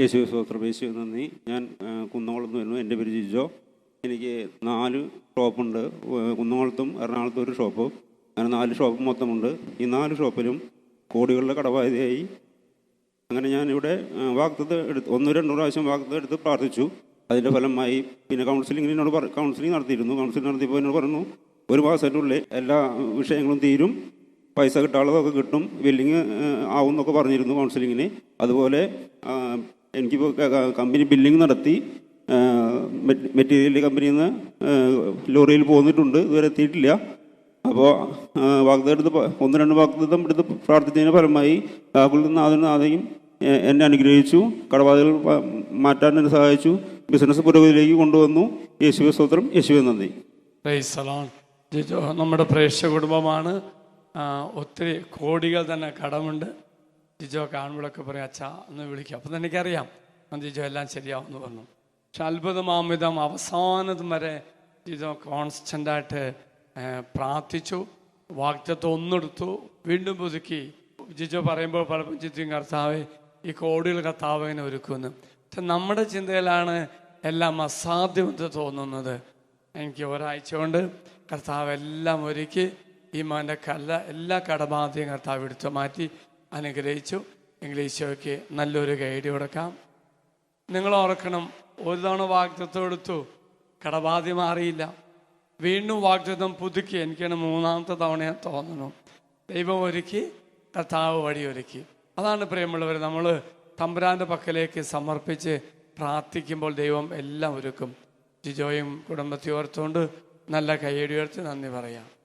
യേശു സ്വത്രം യേശു നന്ദി. ഞാൻ കുന്നംകുളത്ത് വരുന്നു. എന്റെ പേര് ജിജോ. എനിക്ക് നാല് ഷോപ്പുണ്ട്. കുന്നംകുളത്തും എറണാകുളത്തും ഒരു ഷോപ്പ്. അങ്ങനെ നാല് ഷോപ്പ് മൊത്തമുണ്ട്. ഈ നാല് ഷോപ്പിലും കോടികളുടെ കടബാധ്യതയായി. അങ്ങനെ ഞാനിവിടെ വാക്തത്ത് എടുത്ത് ഒന്നോ രണ്ടോ പ്രാവശ്യം വാക്തത്ത് എടുത്ത് പ്രാർത്ഥിച്ചു. അതിന്റെ ഫലമായി പിന്നെ കൗൺസിലിംഗിന് എന്നോട് പറ കൗൺസിലിംഗ് നടത്തിയിരുന്നു. കൗൺസിലിംഗ് നടത്തിയപ്പോൾ എന്നോട് പറഞ്ഞു ഒരു മാസത്തിനുള്ളിൽ എല്ലാ വിഷയങ്ങളും തീരും. പൈസ കിട്ടാനുള്ളതൊക്കെ കിട്ടും. ബില്ലിങ് ആവും എന്നൊക്കെ പറഞ്ഞിരുന്നു കൗൺസിലിങ്ങിന് അതുപോലെ ആ, എനിക്കിപ്പോൾ കമ്പനി ബില്ലിങ് നടത്തി മെറ്റീരിയൽ കമ്പനിയിൽ നിന്ന് ലോറിയിൽ പോന്നിട്ടുണ്ട് ഇതുവരെ എത്തിയിട്ടില്ല. അപ്പോൾ വാഗ്ദം എടുത്ത് പ- ഒന്ന് രണ്ട് വാഗ്ദത്തം എടുത്ത് പ്രാർത്ഥിച്ചതിന് ഫലമായി കാക്കുളിൽ നാഥനും നാഥയും എന്നെ അനുഗ്രഹിച്ചു കടബാധകൾ മാറ്റാൻ എന്നെ സഹായിച്ചു ബിസിനസ് പുരോഗതിയിലേക്ക് കൊണ്ടുവന്നു. യേശുവെ സ്തോത്രം യേശുവെ നന്ദി. നമ്മുടെ പ്രേക്ഷക കുടുംബമാണ്. ഒത്തിരി കോടികൾ തന്നെ കടമുണ്ട്. ജിജോ കാണുമ്പോഴൊക്കെ പറയും അച്ഛാ എന്ന് വിളിക്കും. അപ്പം തന്നെ എനിക്കറിയാം ജിജോ എല്ലാം ശരിയാവുമെന്ന് പറഞ്ഞു. പക്ഷെ അത്ഭുതമാമിതം അവസാനതും വരെ ജിജോ കോൺസ്റ്റന്റായിട്ട് പ്രാർത്ഥിച്ചു വാക്തത്വം ഒന്നെടുത്തു വീണ്ടും പുതുക്കി. ജിജോ പറയുമ്പോൾ പലപ്പോൾ ചിത്രം കർത്താവെ ഈ കോടികൾ കർത്താവിനെ ഒരുക്കുന്നു പക്ഷെ നമ്മുടെ ചിന്തയിലാണ് എല്ലാം അസാധ്യമെന്ന് തോന്നുന്നത്. എനിക്ക് ഒരാഴ്ച കൊണ്ട് കർത്താവ് എല്ലാം ഒരുക്കി ഈ മോന്റെ കല്ല എല്ലാ കടബാധയും കർത്താവ് എടുത്തു മാറ്റി. അനുഗ്രഹിച്ചു. ഇംഗ്ലീഷോയ്ക്ക് നല്ലൊരു ഗൈഡ് കൊടുക്കാം. നിങ്ങൾ ഓർക്കണം ഒരു തവണ വാഗ്ദത്വം എടുത്തു കടബാധി മാറിയില്ല. വീണ്ടും വാഗ്ദത്വം പുതുക്കി എനിക്കാണ് മൂന്നാമത്തെ തവണ തോന്നുന്നു ദൈവം ഒരുക്കി കർത്താവ് വഴിയൊരുക്കി അതാണ് പ്രിയമുള്ളവർ നമ്മൾ തമ്പുരാന്റെ പക്കലേക്ക് സമർപ്പിച്ച് പ്രാർത്ഥിക്കുമ്പോൾ ദൈവം എല്ലാം ഒരുക്കും. ജിജോയും കുടുംബത്തെ ഓർത്തുകൊണ്ട് നല്ല കൈയടി ഉയർത്തി നന്ദി പറയാം.